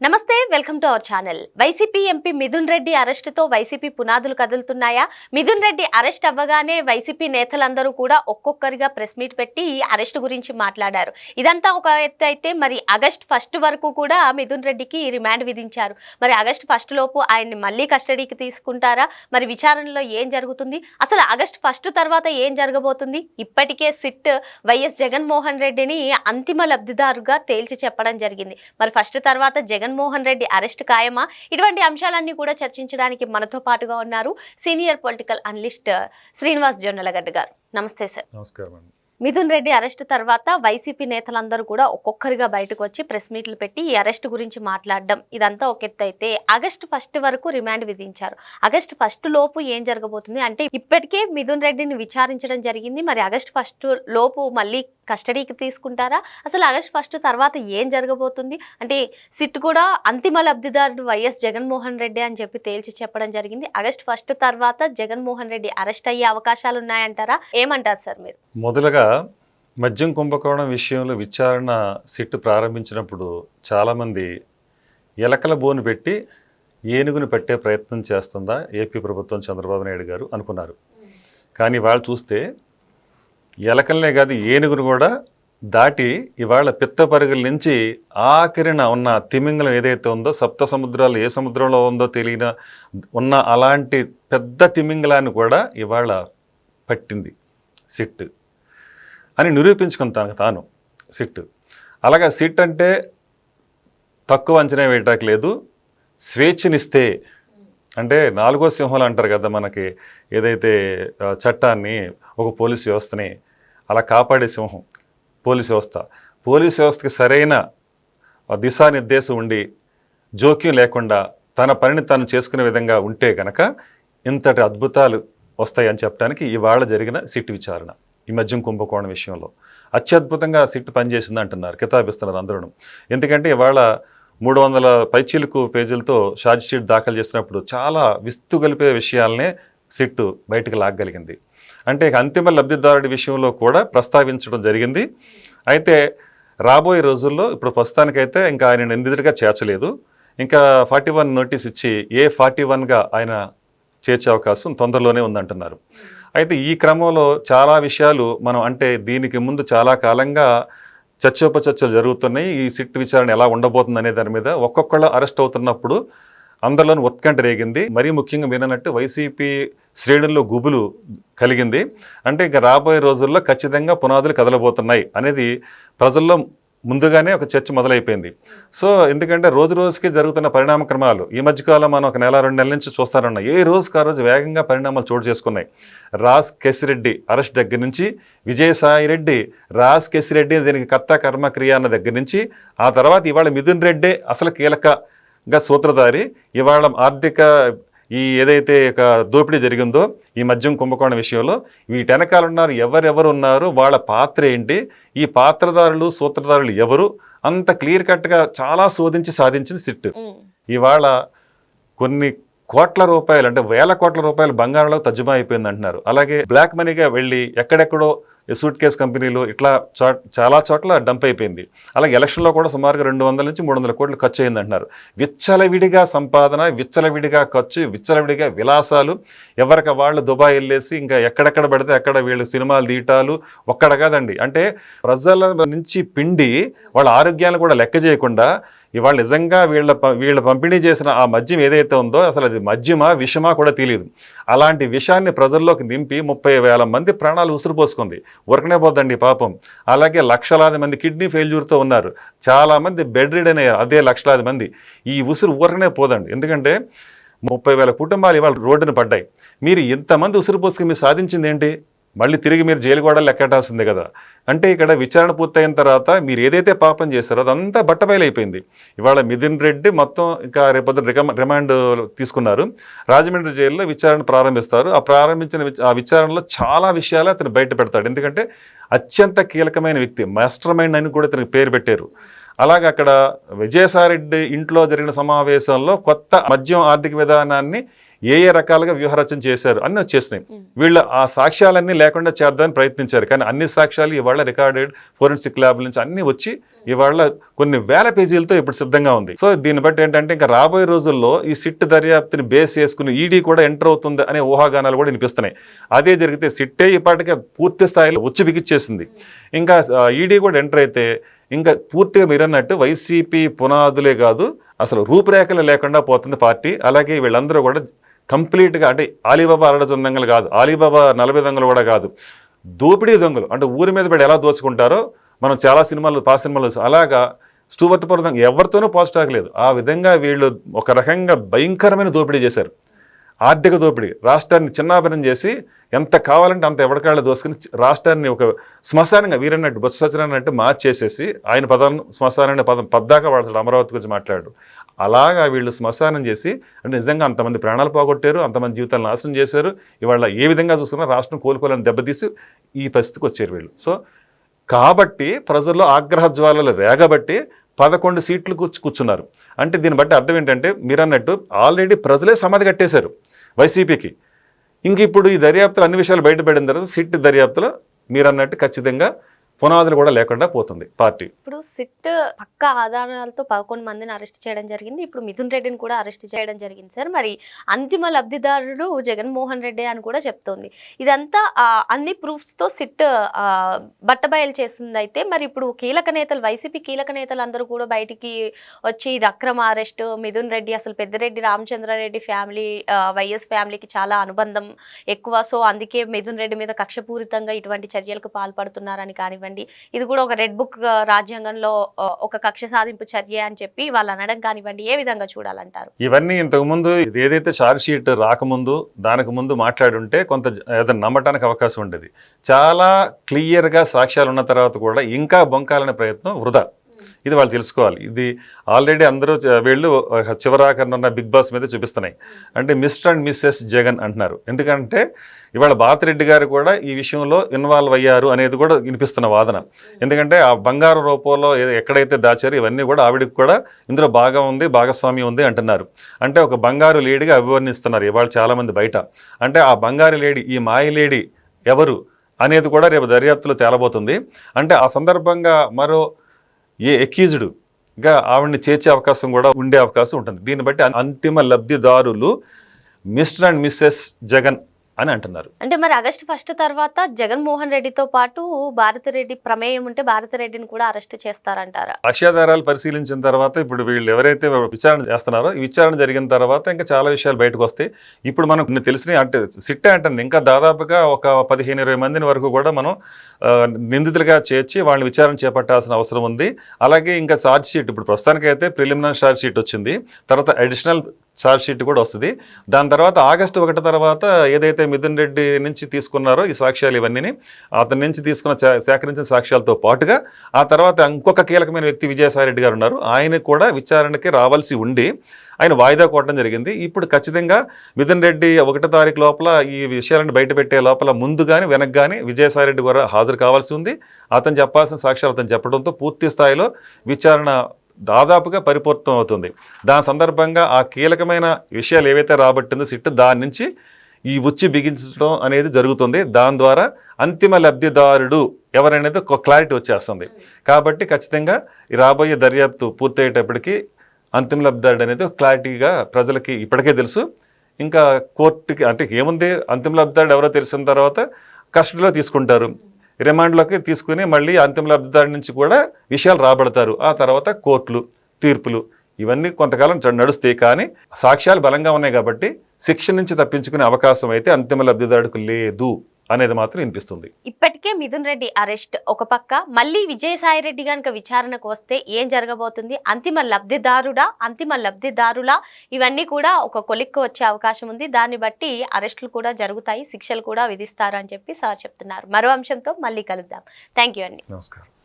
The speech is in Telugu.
నమస్తే welcome to our channel. YCP MP Mithun Reddy అరెస్టుతో YCP పునాదులు కదులుతున్నాయా? మిథున్ రెడ్డి అరెస్ట్ అవ్వగానే వైసీపీ నేతలందరూ కూడా ఒక్కొక్కరిగా ప్రెస్ మీట్ పెట్టి ఈ అరెస్ట్ గురించి మాట్లాడారు. ఇదంతా ఒక ఎత్తు అయితే మరి ఆగస్ట్ ఫస్ట్ వరకు కూడా మిథున్ రెడ్డికి రిమాండ్ విధించారు. మరి ఆగస్ట్ ఫస్ట్ లోపు ఆయన్ని మళ్ళీ కస్టడీకి తీసుకుంటారా? మరి విచారణలో ఏం జరుగుతుంది? అసలు ఆగస్ట్ ఫస్ట్ తర్వాత ఏం జరగబోతుంది? ఇప్పటికే సిట్ వైఎస్ జగన్మోహన్ రెడ్డిని అంతిమ లబ్ధిదారుగా తేల్చి చెప్పడం జరిగింది. మరి ఫస్ట్ తర్వాత జగన్మోహన్ రెడ్డి అరెస్ట్ ఖాయమా? ఇటువంటి అంశాలన్నీ కూడా చర్చించడానికి మనతో పాటుగా ఉన్నారు senior political analyst Srinivas Jonnalagadda garu. నమస్తే సార్. నమస్కారం మిథున్ రెడ్డి అరెస్ట్ తర్వాత వైసీపీ నేతలందరూ కూడా ఒక్కొక్కరిగా బయటకు వచ్చి ప్రెస్ మీట్లు పెట్టి ఈ అరెస్ట్ గురించి మాట్లాడడం ఇదంతా ఒక ఎత్తు అయితే ఆగస్టు ఫస్ట్ వరకు రిమాండ్ విధించారు. ఆగస్టు ఫస్ట్ లోపు ఏం జరగబోతుంది? అంటే ఇప్పటికే మిథున్ రెడ్డిని విచారించడం జరిగింది. మరి ఆగస్టు ఫస్ట్ లోపు మళ్ళీ కస్టడీకి తీసుకుంటారా? అసలు ఆగస్ట్ ఫస్ట్ తర్వాత ఏం జరగబోతుంది? అంటే సిట్ కూడా అంతిమ లబ్ధిదారుడు వైఎస్ జగన్మోహన్ రెడ్డి అని చెప్పి తేల్చి చెప్పడం జరిగింది. ఆగస్ట్ ఫస్ట్ తర్వాత జగన్మోహన్ రెడ్డి అరెస్ట్ అయ్యే అవకాశాలు ఉన్నాయంటారా? ఏమంటారు సార్ మీరు? మొదలుగా మద్యం కుంభకోణం విషయంలో విచారణ సిట్టు ప్రారంభించినప్పుడు చాలామంది ఎలకల బోను పెట్టి ఏనుగుని పట్టే ప్రయత్నం చేస్తుందా ఏపీ ప్రభుత్వం చంద్రబాబు నాయుడు గారు అనుకున్నారు. కానీ వాళ్ళు చూస్తే ఎలకలనే కాదు ఏనుగును కూడా దాటి ఇవాళ పిత్త పరుగుల నుంచి ఆఖరిన ఉన్న తిమింగలం ఏదైతే ఉందో సప్త సముద్రాలు ఏ సముద్రంలో ఉందో తెలియన ఉన్న అలాంటి పెద్ద తిమింగలాన్ని కూడా ఇవాళ పట్టింది సిట్ అని నిరూపించుకుంటాను తాను సిట్. అలాగా సిట్ అంటే తక్కువ అంచనా వేయటానికి లేదు స్వేచ్ఛనిస్తే. అంటే నాలుగో సింహాలు అంటారు కదా మనకి ఏదైతే చట్టాన్ని ఒక పోలీస్ వ్యవస్థని అలా కాపాడే సింహం పోలీస్ వ్యవస్థ. పోలీస్ వ్యవస్థకి సరైన దిశానిర్దేశం ఉండి జోక్యం లేకుండా తన పనిని తాను చేసుకునే విధంగా ఉంటే గనక ఇంతటి అద్భుతాలు వస్తాయని చెప్పడానికి ఇవాళ జరిగిన సిట్ విచారణ ఈ మద్యం కుంభకోణం విషయంలో. అత్యద్భుతంగా సిట్ పనిచేసింది అంటున్నారు కితాబిస్తున్నారు అందరూ ఎందుకంటే ఇవాళ మూడు వందల పైచీలకు పేజీలతో షార్జ్ షీట్ దాఖలు చేసినప్పుడు చాలా విస్తు కలిపే విషయాలనే సిట్టు బయటకు లాగగలిగింది. అంటే అంతిమ లబ్ధిదారుడి విషయంలో కూడా ప్రస్తావించడం జరిగింది. అయితే రాబోయే రోజుల్లో ఇప్పుడు ప్రస్తుతానికైతే ఇంకా ఆయన నిందితుడిగా చేర్చలేదు. ఇంకా ఫార్టీ వన్ నోటీస్ ఇచ్చి ఏ ఫార్టీ వన్గా ఆయన చేర్చే అవకాశం తొందరలోనే ఉందంటున్నారు. అయితే ఈ క్రమంలో చాలా విషయాలు మనం అంటే దీనికి ముందు చాలా కాలంగా చర్చోపచర్చలు జరుగుతున్నాయి. ఈ సిట్ విచారణ ఎలా ఉండబోతుంది అనే దాని మీద ఒక్కొక్కళ్ళు అరెస్ట్ అవుతున్నప్పుడు అందరిలోనూ ఉత్కంఠ రేగింది. మరీ ముఖ్యంగా మీరన్నట్టు వైసీపీ శ్రేణుల్లో గుబులు కలిగింది. అంటే ఇక రాబోయే రోజుల్లో ఖచ్చితంగా పునాదులు కదలబోతున్నాయి అనేది ప్రజల్లో ముందుగానే ఒక చర్చ మొదలైపోయింది. సో ఎందుకంటే రోజు రోజుకి జరుగుతున్న పరిణామ క్రమాలు ఈ మధ్యకాలం మనం ఒక నెల రెండు నెలల నుంచి చూస్తారన్నాం ఏ రోజుకి ఆ రోజు వేగంగా పరిణామాలు చోటు చేసుకున్నాయి? రాజ్ కేసిరెడ్డి అరెస్ట్ దగ్గర నుంచి విజయసాయి రెడ్డి రాజ్ కేసిరెడ్డి దీనికి కర్త కర్మ క్రియ అన్న దగ్గర నుంచి ఆ తర్వాత ఇవాళ మిథున్ రెడ్డే అసలు కీలక కీలకగా సూత్రధారి. ఇవాళ ఆర్థిక ఈ ఏదైతే ఒక దోపిడీ జరిగిందో ఈ మద్యం కుంభకోణం విషయంలో వీటి వెనకాల ఉన్నారు ఎవరెవరు ఉన్నారు వాళ్ళ పాత్ర ఏంటి ఈ పాత్రదారులు సూత్రధారులు ఎవరు అంత క్లియర్ కట్గా చాలా శోధించి సాధించింది సిట్. ఇవాళ కొన్ని కోట్ల రూపాయలు అంటే వేల కోట్ల రూపాయలు బంగారంలో తజ్జమా అయిపోయింది అంటున్నారు అలాగే బ్లాక్ మనీగా వెళ్ళి ఎక్కడెక్కడో సూట్ కేస్ కంపెనీలు ఇట్లా చాలా చోట్ల డంప్ అయిపోయింది. అలాగే ఎలక్షన్లో కూడా సుమారుగా రెండు వందల నుంచి మూడు వందల కోట్లు ఖర్చు అయింది అంటున్నారు. విచ్చలవిడిగా సంపాదన విచ్చలవిడిగా ఖర్చు విచ్చలవిడిగా విలాసాలు. ఎవరికి వాళ్ళు దుబాయ్ వెళ్ళేసి ఇంకా ఎక్కడెక్కడ పెడితే అక్కడ వీళ్ళు సినిమాలు తీయటాలు ఒక్కడ కాదండి. అంటే ప్రజల నుంచి పిండి వాళ్ళ ఆరోగ్యాన్ని కూడా లెక్క చేయకుండా ఇవాళ నిజంగా వీళ్ళ వీళ్ళ పంపిణీ చేసిన ఆ మద్యం ఏదైతే ఉందో అసలు అది మద్యమా విషమా కూడా తెలియదు. అలాంటి విషాన్ని ప్రజల్లోకి నింపి ముప్పై వేల మంది ప్రాణాలు ఉసురుపోసుకుంది. ఉరకనే పోద్దండి పాపం. అలాగే లక్షలాది మంది కిడ్నీ ఫెయిల్యూర్తో ఉన్నారు. చాలామంది బెడ్ రిడన్ అయ్యారు అదే లక్షలాది మంది. ఈ ఉసురు ఊరకనే పోదండి. ఎందుకంటే ముప్పై వేల కుటుంబాలు ఇవాళ రోడ్డున పడ్డాయి. మీరు ఇంతమంది ఉసిరిపోసుకుని మీరు సాధించింది ఏంటి? మళ్ళీ తిరిగి మీరు జైలు కూడా లెక్కటాల్సిందే కదా. అంటే ఇక్కడ విచారణ పూర్తయిన తర్వాత మీరు ఏదైతే పాపం చేశారో అదంతా బట్టబయలైపోయింది ఇవాళ మిథున్ రెడ్డి మొత్తం ఇంకా రేపొద్దు రికమ రిమాండ్ తీసుకున్నారు. రాజమండ్రి జైల్లో విచారణ ప్రారంభిస్తారు. ఆ ప్రారంభించిన ఆ విచారణలో చాలా విషయాలు అతను బయట పెడతాడు. ఎందుకంటే అత్యంత కీలకమైన వ్యక్తి మాస్టర్ మైండ్ అని కూడా ఇతనికి పేరు పెట్టారు. అలాగే అక్కడ విజయసాయిరెడ్డి ఇంట్లో జరిగిన సమావేశంలో కొత్త మద్యం ఆర్థిక విధానాన్ని ఏ ఏ రకాలుగా వ్యూహరచన చేశారు అన్నీ వచ్చేసినాయి. వీళ్ళు ఆ సాక్ష్యాలన్నీ లేకుండా చేద్దామని ప్రయత్నించారు. కానీ అన్ని సాక్ష్యాలు ఇవాళ రికార్డెడ్ ఫోరెన్సిక్ ల్యాబ్ నుంచి అన్ని వచ్చి ఇవాళ కొన్ని వేల పేజీలతో ఇప్పుడు సిద్ధంగా ఉంది. సో దీన్ని బట్టి ఏంటంటే ఇంకా రాబోయే రోజుల్లో ఈ సిట్ దర్యాప్తుని బేస్ చేసుకుని ఈడీ కూడా ఎంటర్ అవుతుంది అనే ఊహాగానాలు కూడా వినిపిస్తున్నాయి. అదే జరిగితే సిట్టే ఇప్పటికే పూర్తి స్థాయిలో ఉచ్చి బిగిచ్చేసింది. ఇంకా ఈడీ కూడా ఎంటర్ అయితే ఇంకా పూర్తిగా మీరు అన్నట్టు వైసీపీ పునాదులే కాదు అసలు రూపురేఖలు లేకుండా పోతుంది పార్టీ. అలాగే వీళ్ళందరూ కూడా కంప్లీట్గా అంటే ఆలీబాబా అరడ దొంగలు కాదు ఆలీబాబా నలభై దొంగలు కూడా కాదు. దోపిడీ దొంగలు అంటే ఊరి మీద పడి ఎలా దోచుకుంటారో మనం చాలా సినిమాలు పా సినిమాలు అలాగా స్టూవర్ట్ పొరదం ఎవరితోనూ పాజిటివ్ లేదు. ఆ విధంగా వీళ్ళు ఒక రకంగా భయంకరమైన దోపిడీ చేశారు. ఆర్థిక దోపిడీ రాష్ట్రాన్ని చిన్నాభిన్నం చేసి ఎంత కావాలంటే అంత ఎవరికాళ్ళు దోసుకుని రాష్ట్రాన్ని ఒక శ్మశానంగా వీరన్నట్టు బొత్స సత్యనారాయణ అన్నట్టు మార్చేసేసి ఆయన పదం శ్మశానం పదం పద్దాక వాడతాడు అమరావతి గురించి మాట్లాడు అలాగా వీళ్ళు శ్మశానం చేసి అంటే నిజంగా అంతమంది ప్రాణాలు పోగొట్టారు అంతమంది జీవితాలు నాశనం చేశారు. ఇవాళ ఏ విధంగా చూసుకున్నా రాష్ట్రం కోలుకోవాలని దెబ్బతీసి ఈ పరిస్థితికి వచ్చారు వీళ్ళు. సో కాబట్టి ప్రజల్లో ఆగ్రహ జ్వాలలు రేగబట్టి పదకొండు సీట్లు కూర్చు కూర్చున్నారు. అంటే దీన్ని బట్టి అర్థం ఏంటంటే మీరు అన్నట్టు ఆల్రెడీ ప్రజలే సమాధి కట్టేశారు వైసీపీకి. ఇంక ఇప్పుడు ఈ దర్యాప్తులు అన్ని విషయాలు బయటపడిన తర్వాత సిట్ దర్యాప్తులో మీరు అన్నట్టు ఖచ్చితంగా పునాదులు కూడా లేకుండా పోతుంది పార్టీ. ఇప్పుడు సిట్ పక్క ఆధారాలతో పదకొండు మందిని అరెస్ట్ చేయడం జరిగింది. ఇప్పుడు మిథున్ రెడ్డిని కూడా అరెస్ట్ చేయడం జరిగింది సార్. మరి అంతిమ లబ్ధిదారుడు జగన్మోహన్ రెడ్డి అని కూడా చెప్తోంది. ఇదంతా అన్ని ప్రూఫ్స్తో సిట్ బట్టబయలు చేసింది అయితే మరి ఇప్పుడు కీలక నేతలు వైసీపీ కీలక నేతలు అందరూ కూడా బయటికి వచ్చి ఇది అక్రమ అరెస్ట్ మిథున్ రెడ్డి అసలు పెద్దిరెడ్డి రామచంద్రారెడ్డి ఫ్యామిలీ వైఎస్ ఫ్యామిలీకి చాలా అనుబంధం ఎక్కువ. సో అందుకే మిథున్ రెడ్డి మీద కక్షపూరితంగా ఇటువంటి చర్యలకు పాల్పడుతున్నారని కానివ్వండి. ఇది కూడా ఒక రెడ్ బుక్ రాజ్యాంగంలో ఒక కక్ష సాధింపు చర్య అని చెప్పి వాళ్ళు అనడం కానివ్వండి ఏ విధంగా చూడాలంటారు? ఇవన్నీ ఇంతకుముందు ఇది ఏదైతే ఛార్జ్ షీట్ రాకముందు దానికి ముందు మాట్లాడుంటే కొంత ఏదైనా నమ్మటానికి అవకాశం ఉండేది. చాలా క్లియర్గా సాక్ష్యాలు ఉన్న తర్వాత కూడా ఇంకా బొంకాలనే ప్రయత్నం వృధా. ఇది వాళ్ళు తెలుసుకోవాలి. ఇది ఆల్రెడీ అందరూ వీళ్ళు చివరాకరణ ఉన్న బిగ్ బాస్ మీద చూపిస్తున్నాయి. అంటే మిస్టర్ అండ్ మిస్సెస్ జగన్ అంటున్నారు. ఎందుకంటే ఇవాళ బాతిరెడ్డి గారు కూడా ఈ విషయంలో ఇన్వాల్వ్ అయ్యారు అనేది కూడా వినిపిస్తున్న వాదన. ఎందుకంటే ఆ బంగారు రూపంలో ఎక్కడైతే దాచారో ఇవన్నీ కూడా ఆవిడకి కూడా ఇందులో భాగం ఉంది భాగస్వామ్యం ఉంది అంటున్నారు. అంటే ఒక బంగారు లేడీగా అభివర్ణిస్తున్నారు ఇవాళ చాలామంది బయట. అంటే ఆ బంగారు లేడీ ఈ మాయ లేడీ ఎవరు అనేది కూడా రేపు దర్యాప్తులో తేలబోతుంది. అంటే ఆ సందర్భంగా మరో ఏ ఎక్యూజ్డ్గా ఆవిడని చేర్చే అవకాశం కూడా ఉండే అవకాశం ఉంటుంది. దీన్ని బట్టి అంతిమ లబ్ధిదారులు మిస్టర్ అండ్ మిస్సెస్ జగన్ అని అంటున్నారు. అంటే మరి ఆగస్టు ఫస్ట్ తర్వాత జగన్మోహన్ రెడ్డితో పాటు భారతిరెడ్డి ప్రమేయం ఉంటే భారతిరెడ్డిని కూడా అరెస్ట్ చేస్తారంటారా? సాక్ష్యాధారాలు పరిశీలించిన తర్వాత ఇప్పుడు వీళ్ళు ఎవరైతే విచారణ చేస్తున్నారో ఈ విచారణ జరిగిన తర్వాత ఇంకా చాలా విషయాలు బయటకు వస్తాయి. ఇప్పుడు మనకు కొన్ని తెలిసినవి అంటే సిట్టే అంటుంది ఇంకా దాదాపుగా ఒక పదిహేను ఇరవై మందిని వరకు కూడా మనం నిందితులుగా చేర్చి వాళ్ళని విచారణ చేపట్టాల్సిన అవసరం ఉంది. అలాగే ఇంకా ఛార్జ్ షీట్ ఇప్పుడు ప్రస్తుతానికైతే ప్రిలిమినరీ ఛార్జ్ షీట్ వచ్చింది. తర్వాత అడిషనల్ ఛార్జ్ షీట్ కూడా వస్తుంది. దాని తర్వాత ఆగస్టు ఒకటి తర్వాత ఏదైతే మిథున్ రెడ్డి నుంచి తీసుకున్నారో ఈ సాక్ష్యాలు ఇవన్నీ అతని నుంచి తీసుకున్న సేకరించిన సాక్ష్యాలతో పాటుగా ఆ తర్వాత ఇంకొక కీలకమైన వ్యక్తి విజయసాయిరెడ్డి గారు ఉన్నారు. ఆయన కూడా విచారణకి రావాల్సి ఉండి ఆయన వాయిదా కోవడం జరిగింది. ఇప్పుడు ఖచ్చితంగా మిథున్ రెడ్డి ఒకటో తారీఖు లోపల ఈ విషయాలను బయటపెట్టే లోపల ముందు కానీ వెనక్కి కానీ విజయసాయి రెడ్డి కూడా హాజరు కావాల్సి ఉంది. అతను చెప్పాల్సిన సాక్ష్యాలు అతను చెప్పడంతో పూర్తి స్థాయిలో విచారణ దాదాపుగా పరిపూర్తం అవుతుంది. దాని సందర్భంగా ఆ కీలకమైన విషయాలు ఏవైతే రాబట్టిందో సిట్ దాని నుంచి ఈ ఉచ్చి బిగించడం అనేది జరుగుతుంది. దాని ద్వారా అంతిమ లబ్ధిదారుడు ఎవరనేది ఒక క్లారిటీ వచ్చేస్తుంది. కాబట్టి ఖచ్చితంగా రాబోయే దర్యాప్తు పూర్తయ్యేటప్పటికి అంతిమ లబ్ధిదారుడు అనేది క్లారిటీగా ప్రజలకి ఇప్పటికే తెలుసు. ఇంకా కోర్టుకి అంటే ఏముంది? అంతిమ లబ్ధిదారుడు ఎవరో తెలిసిన తర్వాత కస్టడీలో తీసుకుంటారు. రిమాండ్లోకి తీసుకుని మళ్ళీ అంతిమ లబ్ధిదారు నుంచి కూడా విషయాలు రాబడతారు. ఆ తర్వాత కోర్టులు తీర్పులు ఇవన్నీ కొంతకాలం నడుస్తాయి. కానీ సాక్ష్యాలు బలంగా ఉన్నాయి కాబట్టి శిక్ష నుంచి తప్పించుకునే అవకాశం అయితే అంతిమ లబ్ధిదారుడికి లేదు. అనేది మాత్రం వినిపిస్తుంది. ఇప్పటికే మిథున్ రెడ్డి అరెస్ట్. ఒక పక్క మళ్ళీ విజయసాయి రెడ్డి కనుక విచారణకు వస్తే ఏం జరగబోతుంది? అంతిమ లబ్ధిదారుడా? అంతిమ లబ్ధిదారులా? ఇవన్నీ కూడా ఒక కొలిక్కు వచ్చే అవకాశం ఉంది. దాన్ని బట్టి అరెస్టులు కూడా జరుగుతాయి శిక్షలు కూడా విధిస్తారు అని చెప్పి సార్ చెప్తున్నారు. మరో అంశంతో మళ్ళీ కలుద్దాం. థ్యాంక్ యూ అండి. నమస్కారం.